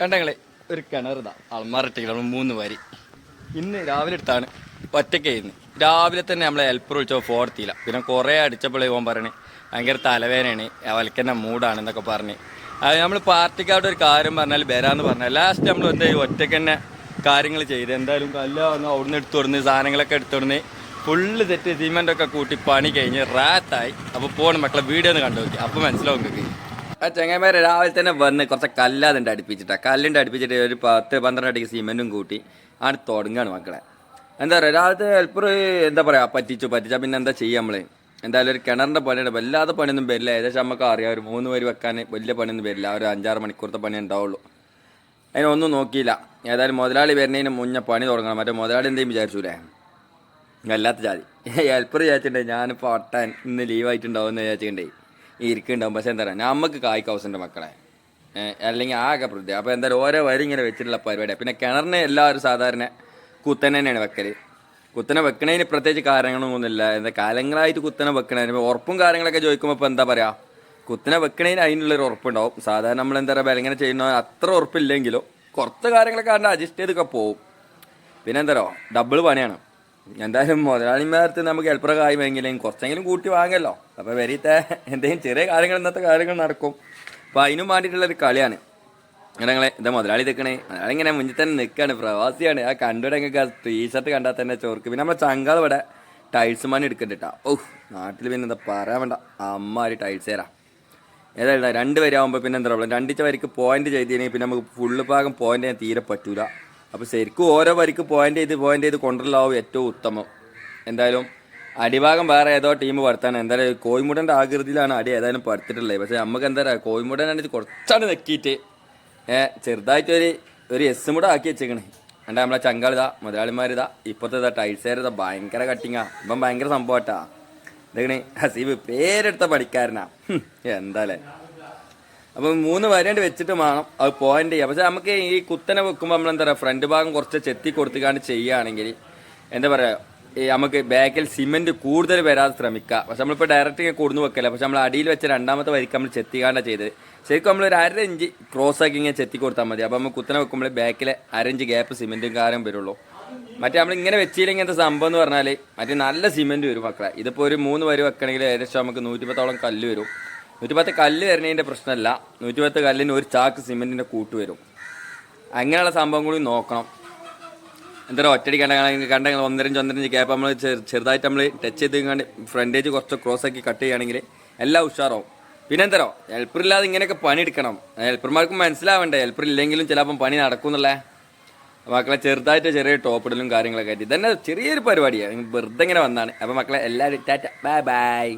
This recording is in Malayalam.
കണ്ടങ്ങളെ ഒരു കിണറിതാ അൾമാറിട്ടില്ല മൂന്ന് വരി. ഇന്ന് രാവിലെ എടുത്താണ് ഇന്ന് രാവിലെ തന്നെ നമ്മളെ ഹെൽപ്പർ വിളിച്ചോ ഫോർത്തിയില്ല പിന്നെ കുറേ അടിച്ചപ്പോൾ പോകാൻ പറയണേ ഭയങ്കര തലവേദനയാണ് അവൽക്കന്നെ മൂടാണ് എന്നൊക്കെ പറഞ്ഞ്. അത് നമ്മൾ പാർട്ടിക്കാരുടെ ഒരു കാര്യം പറഞ്ഞാൽ വരാമെന്ന് പറഞ്ഞാൽ ലാസ്റ്റ് നമ്മൾ എന്താ ഒറ്റയ്ക്ക് തന്നെ കാര്യങ്ങൾ ചെയ്ത്. എന്തായാലും കല്ല വന്ന് അവിടുന്ന് എടുത്തു കൊടുന്ന് സാധനങ്ങളൊക്കെ എടുത്തു കൊടുന്ന് ഫുള്ള് തെറ്റ് സിമെന്റ് ഒക്കെ കൂട്ടി പണി കഴിഞ്ഞ് റാത്തായി അപ്പോൾ പോകണം മക്കളെ വീഡിയോ ഒന്ന് കണ്ടു നോക്കി. അപ്പോൾ മനസ്സിലാവും നിങ്ങൾക്ക് ആ ചെങ്ങന്മാരെ രാവിലെ തന്നെ വന്ന് കുറച്ച് കല്ലാതുണ്ട് അടുപ്പിച്ചിട്ടാ. കല്ലിന്റെ അടുപ്പിച്ചിട്ട് ഒരു പത്ത് പന്ത്രണ്ട് അടിക്ക് സിമെന്റും കൂട്ടി ആണ് തുടങ്ങുകയാണ് മക്കളെ. എന്താ പറയുക രാവിലത്തെ ഹെൽപ്പർ എന്താ പറയുക പറ്റിച്ചു പറ്റിച്ചാൽ പിന്നെ എന്താ ചെയ്യുക നമ്മൾ എന്തായാലും ഒരു കിണറിന്റെ പണിയാണ്. വല്ലാതെ പണിയൊന്നും വരില്ല. ഏകദേശം നമുക്ക് അറിയാം ഒരു മൂന്ന് പേര് വെക്കാൻ വലിയ പണിയൊന്നും വരില്ല. ഒരു അഞ്ചാറ് മണിക്കൂറത്തെ പണി ഉണ്ടാവുള്ളൂ. അതിനൊന്നും നോക്കിയില്ല. ഏതായാലും മുതലാളി വരുന്നതിന് മുന്നേ പണി തുടങ്ങണം. മറ്റേ മുതലാളി എന്തെങ്കിലും വിചാരിച്ചൂലേ? അല്ലാത്ത ജാതി. ഹെൽപ്പർ ചേച്ചിട്ടുണ്ടെങ്കിൽ ഞാനിപ്പോൾ ഒട്ടാൻ ഇന്ന് ലീവായിട്ടുണ്ടാവും എന്ന് വിചാരിച്ചിട്ടുണ്ടേ ഇരിക്കുന്നുണ്ടാവും. പക്ഷെ എന്താ പറയുക നമുക്ക് കായ്ക്കൗസിന്റെ മക്കളെ. അല്ലെങ്കിൽ ആകെ പ്രതി അപ്പോൾ എന്തായാലും ഓരോ വരി ഇങ്ങനെ വെച്ചിട്ടുള്ള പരിപാടിയാണ് പിന്നെ കിണറിന് എല്ലാവരും സാധാരണ കുത്തനെ തന്നെയാണ് വെക്കൽ കുത്തനെ വെക്കണതിന് പ്രത്യേകിച്ച് കാര്യങ്ങളൊന്നുമില്ല എന്താ കാലങ്ങളായിട്ട് കുത്തനെ വെക്കണതിന് ഉറപ്പും കാര്യങ്ങളൊക്കെ ചോദിക്കുമ്പോൾ ഇപ്പോൾ എന്താ പറയുക കുത്തനെ വെക്കണതിന് അതിനുള്ളൊരു ഉറപ്പുണ്ടാവും. സാധാരണ നമ്മൾ എന്താ പറയുക ഇങ്ങനെ ചെയ്യുന്ന അത്ര ഉറപ്പില്ലെങ്കിലും കുറച്ച് കാര്യങ്ങളൊക്കെ കാരണം അഡ്ജസ്റ്റ് ചെയ്തൊക്കെ പോവും. പിന്നെ എന്താ ഡബിൾ പണിയാണ്. എന്തായാലും മുതലാളിമാരത്ത് നമുക്ക് എളുപ്പകായി എങ്കിലും കുറച്ചെങ്കിലും കൂട്ടി വാങ്ങല്ലോ. അപ്പോൾ വരീത്തെ എന്തെങ്കിലും ചെറിയ കാര്യങ്ങൾ ഇന്നത്തെ കാര്യങ്ങൾ നടക്കും. അപ്പോൾ അതിനും വേണ്ടിയിട്ടുള്ളൊരു കളിയാണ്. ഇങ്ങനെ എന്താ മുതലാളി നിൽക്കണേ മുതലാളി ഇങ്ങനെ മുന്നിൽ തന്നെ നിൽക്കുകയാണ് പ്രവാസിയാണ്. ആ കണ്ടിട്ട് ഞങ്ങൾക്ക് ആ ടീഷർട്ട് കണ്ടാൽ തന്നെ ചോർക്ക്. പിന്നെ നമ്മുടെ ചങ്കാൾ ഇവിടെ ടൈൽസ് മണി എടുക്കണ്ടിട്ടാ ഓ നാട്ടിൽ പിന്നെ എന്താ പറയാൻ വേണ്ട. അമ്മാര് ടൈൽസ് തരാം ഏതായാലും രണ്ട് പേരാകുമ്പോൾ പിന്നെ എന്താ പറയുക രണ്ടിച്ച വരിക്ക് പോയിന്റ് ചെയ്തില്ലെങ്കിൽ പിന്നെ നമുക്ക് ഫുള്ള് ഭാഗം പോയിന്റ് തീരെ പറ്റൂല. അപ്പോൾ ശരിക്കും ഓരോ വരിക്ക് പോയിന്റ് ചെയ്ത് പോയിന്റ് ചെയ്ത് കൊണ്ടുവരലാവും ഏറ്റവും ഉത്തമം. എന്തായാലും അടിഭാഗം വേറെ ഏതോ ടീം പടുത്താണ് എന്തായാലും കോയിമുടന്റെ ആകൃതിയിലാണ് അടി ഏതായാലും പടുത്തിട്ടുള്ളത് പക്ഷേ നമുക്ക് എന്താ പറയുക കോയിമുടനാണ് കുറച്ചാണ് നെക്കിയിട്ട് ചെറുതായിട്ട് ചെറുതായിട്ടൊരു ഒരു എസ് കൂടെ ആക്കി വെച്ചേക്കണ്. അണ്ട നമ്മളെ ചങ്കാളിതാ മുതലാളിമാരിതാ ഇപ്പോഴത്തെ ടൈൽസേരിതാ ഭയങ്കര കട്ടിങ്ങാ ഇപ്പം ഭയങ്കര സംഭവട്ടാ. എന്തെങ്കിലും ഹസീബ് പേരെടുത്ത പഠിക്കാരനാ എന്താലേ അപ്പം മൂന്ന് വരേണ്ടി വെച്ചിട്ട് വേണം അത് പോയിന്റ് ചെയ്യാം പക്ഷെ നമുക്ക് ഈ കുത്തനെ വെക്കുമ്പോൾ നമ്മൾ എന്താ പറയുക ഫ്രണ്ട് ഭാഗം കുറച്ച് ചെത്തി കൊടുത്തിക്കാണ്ട് ചെയ്യുകയാണെങ്കിൽ എന്താ പറയുക ഈ നമുക്ക് ബാക്കിൽ സിമെന്റ് കൂടുതൽ വരാതെ ശ്രമിക്കുക പക്ഷെ നമ്മളിപ്പോൾ ഡയറക്റ്റ് ഇങ്ങനെ കൊടുന്ന് വെക്കല്ല. പക്ഷെ നമ്മൾ അടിയിൽ വെച്ച രണ്ടാമത്തെ വരിക്ക് നമ്മൾ ചെത്തിക്കാണ്ടാണ് ചെയ്തത്. ശരിക്കും നമ്മൾ ഒരു അര ഇഞ്ച് ക്രോസ് ആക്കി ഇങ്ങനെ ചെത്തി കൊടുത്താൽ മതി. അപ്പോൾ നമ്മൾ കുത്തനെ വെക്കുമ്പോൾ ബാക്കിലെ അരഞ്ച് ഗ്യാപ്പ് സിമെന്റും കാര്യം വരുള്ളൂ. മറ്റേ നമ്മൾ ഇങ്ങനെ വെച്ചില്ലെങ്കിൽ എന്താ സംഭവം എന്ന് പറഞ്ഞാൽ മറ്റേ നല്ല സിമെന്റ് വരും മക്കളെ. ഇതിപ്പോൾ ഒരു മൂന്ന് വരി വെക്കണമെങ്കിൽ ഏകദേശം നമുക്ക് നൂറ്റിപ്പത്തോളം കല്ല് വരും. നൂറ്റിപ്പത്ത് കല്ല് വരുന്നതിന്റെ പ്രശ്നമല്ല. നൂറ്റിപ്പത്ത് കല്ലിന് ഒരു ചാക്ക് സിമെന്റിന്റെ കൂട്ട് വരും. അങ്ങനെയുള്ള സംഭവം കൂടി നോക്കണം. എന്താ ഒറ്റടി കണ്ട കണ്ട ഒന്നരഞ്ച് ഒന്നരഞ്ച് ഗ്യാപ്പ് നമ്മൾ ചെറുതായിട്ട് നമ്മൾ ടച്ച് ചെയ്ത് കണ്ട് ഫ്രണ്ടേജ് കുറച്ച് ക്രോസ് ആക്കി കട്ട് ചെയ്യുകയാണെങ്കിൽ എല്ലാം ഉഷാറാവും. പിന്നെ എന്തോ ഹെൽപ്പർ ഇല്ലാതെ ഇങ്ങനെയൊക്കെ പണിയെടുക്കണം. ഹെൽപ്പർമാർക്കും മനസ്സിലാവണ്ടേ? ഹെൽപ്പർ ഇല്ലെങ്കിലും ചിലപ്പം പണി നടക്കും എന്നുള്ളേ മക്കളെ ചെറുതായിട്ട് ചെറിയ ടോപ്പിടലും കാര്യങ്ങളൊക്കെ ആയിട്ട്. ഇതന്നെ ചെറിയൊരു പരിപാടിയാണ് വെറുതെ ഇങ്ങനെ വന്നാണ്. അപ്പം മക്കളെ എല്ലാവരും ടാറ്റ. Bye bye